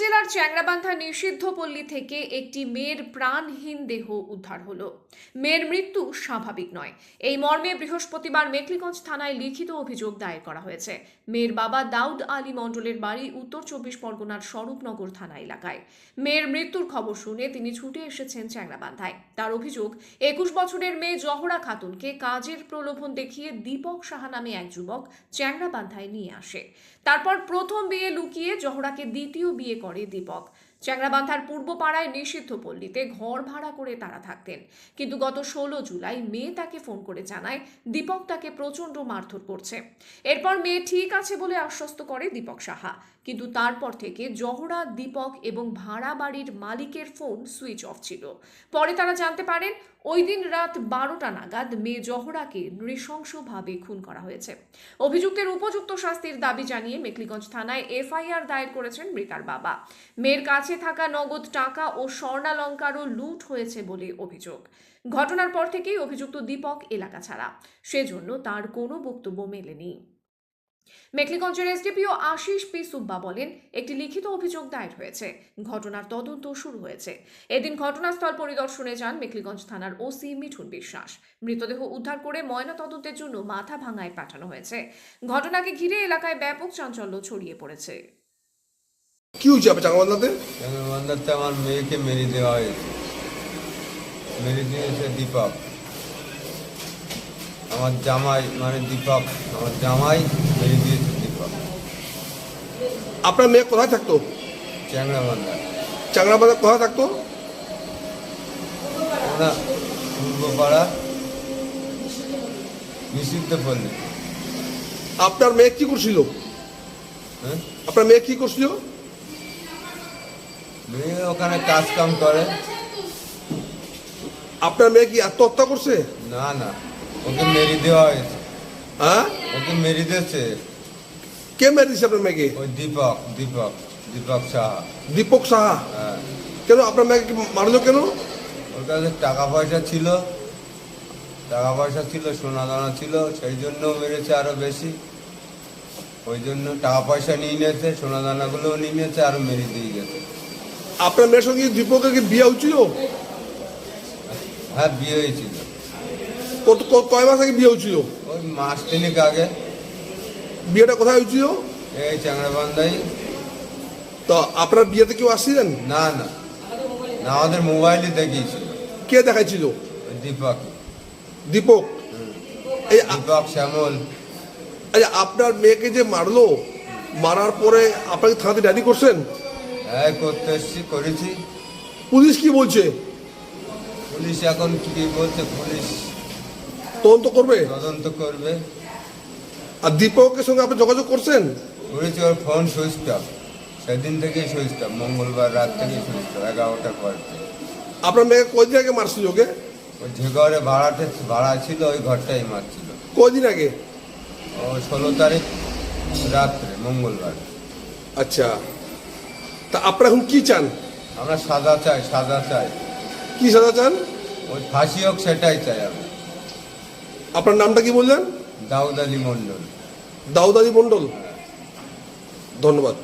জেলার চ্যাংরাবান্ধা নিষিদ্ধ পল্লী থেকে একটি মেয়ের প্রাণহীন দেহ উদ্ধার হলো। মেয়ের মৃত্যু স্বাভাবিক নয়। এই মর্মে বৃহস্পতিবার মেকলিগঞ্জ থানায় লিখিত অভিযোগ দায়ের করা হয়েছে। মেয়ের বাবা দাউদ আলী মণ্ডলের বাড়ি উত্তর চব্বিশ পরগনার স্বরূপনগর থানা এলাকায়। মেয়ের মৃত্যুর খবর শুনে তিনি ছুটে এসেছেন চ্যাংরাবান্ধায়। তার অভিযোগ, একুশ বছরের মেয়ে জহরা খাতুনকে কাজের প্রলোভন দেখিয়ে দীপক সাহা নামে এক যুবক চ্যাংরাবান্ধায় নিয়ে আসে। তারপর প্রথম বিয়ে লুকিয়ে জহরাকে দ্বিতীয় বিয়ে করে দীপক। চ্যাংরাবান্ধার পূর্ব পাড়ায় নিষিদ্ধ পল্লীতে ঘর ভাড়া করে তারা থাকতেন। কিন্তু গত ষোলো জুলাই মেয়ে তাকে ফোন করে জানায়, দীপক তাকে প্রচণ্ড মারধর করছে। এরপর মেয়ে ঠিক আছে বলে আশ্বস্ত করে দীপক সাহা। কিন্তু তারপর থেকে জহরা, দীপক এবং ভাড়া বাড়ির মালিকের ফোন সুইচ অফ ছিল। পরে তারা জানতে পারেন, ওই দিন রাত বারোটা নাগাদ মেয়ে জহরাকে নৃশংসভাবে খুন করা হয়েছে। অভিযুক্তের উপযুক্ত শাস্তির দাবি জানিয়ে মেকলিগঞ্জ থানায় এফআইআর দায়ের করেছেন মৃতার বাবা। মেয়ের কাছে থাকা নগদ টাকা ও স্বর্ণালঙ্কারও লুট হয়েছে বলে অভিযোগ। ঘটনার পর থেকেই অভিযুক্ত দীপক এলাকা ছাড়া। সেজন্য তার কোনো বক্তব্য মেলেনি। মেকলিগঞ্জের এসডিপিও আশিস পি সুব্বা বলেন, একটি লিখিত অভিযোগ দায়ের হয়েছে। ঘটনার তদন্ত শুরু হয়েছে। এদিন ঘটনাস্থল পরিদর্শনে যান মেকলিগঞ্জ থানার ওসি মিঠুন বিশ্বাস। মৃতদেহ উদ্ধার করে ময়না তদন্তের জন্য মাথা ভাঙায় পাঠানো হয়েছে। ঘটনাকে ঘিরে এলাকায় ব্যাপক চাঞ্চল্য ছড়িয়ে পড়েছে। কি হয়েছে আপনার চাঙ্গাবান্ধাতে বন্ধাতে আমার মেয়েকে মেরে দেওয়া হয়েছে মেরে দিয়েছে দীপক আমার জামাই মানে দীপক আমার জামাই মেরে দিয়েছে দীপক আপনার মেয়ে কোথায় থাকতো চ্যাংরা বান্ধা কোথায় থাকতো ওরা পূর্বপাড়া নিষিদ্ধ পল্লী আপনার মেয়ে কি করছিল হ্যাঁ আপনার মেয়ে কি করছিল মেয়ে ওখানে কাজ কাম করে। আপনার মেয়ে কি আত্মহত্যা করছে? না না। ওকে মেরে দেওয়া হয়েছে। হ্যাঁ? ওকে মেরে দিয়েছে। কে মেরে দিচ্ছে আপনার মেয়েকে? ওই দীপক দীপক দীপক সাহা। দীপক সাহা? হ্যাঁ। কেন আপনার মেয়েকে মারলো কেন? ওর কাছে টাকা পয়সা ছিল। টাকা পয়সা ছিল সোনা দানা ছিল সেই জন্য মেরেছে আরও বেশি। ওই জন্য টাকা পয়সা নিয়ে নিয়েছে সোনা দানাগুলোও নিয়ে নিয়েছে আরও মেরে দিয়ে গেছে। আপনার মেয়ের সঙ্গে দীপকের কি বিয়ে হচ্ছিল হ্যাঁ বিয়ে হয়েছিল। কত কয় মাস আগে বিয়ে হচ্ছিল ওই মাস তিনেক আগে। বিয়েটা কোথায় হচ্ছিল এই চ্যাংরাবান্ধাই তো আপনার বিয়েতে কেউ আসছিলেন? না না। না আমাদের মোবাইলে দেখিয়েছিল। কে দেখাইছিল? দীপক। দীপক? এই দীপক শ্যামল। আচ্ছা, আপনার মেয়েকে যে মারলো মারার পরে আপনাকে থানাতে ডায়েরি করছেন? হ্যাঁ করতে এসছি করেছি। পুলিশ কি বলছে? পুলিশ এখন কি বলছে? পুলিশ তদন্ত করবে? তদন্ত করবে। আর দীপকের সঙ্গে আপনি যোগাযোগ করছেন? করেছি ওর ফোন সুইচ অফ সেদিন থেকেই সুইচ অফ মঙ্গলবার রাত থেকেই সুইচ অফ এগারোটার পর থেকে। আপনার মেয়েকে কয়দিন আগে মারছিল ওকে? ওই যে ঘরে ভাড়াতে ভাড়া ছিল ওই ঘরটাই মারছিল। কয়দিন আগে? ও ষোলো তারিখ রাত্রে মঙ্গলবার। আচ্ছা। তা আপনারা এখন কি চান? আমরা সাজা চাই সাজা চাই। কি সাজা চান? ওই ফাঁসি হোক সেটাই চাই আমি আপনার নামটা কি বললেন? দাউদ আলী মণ্ডল। দাউদ আলী মণ্ডল। ধন্যবাদ।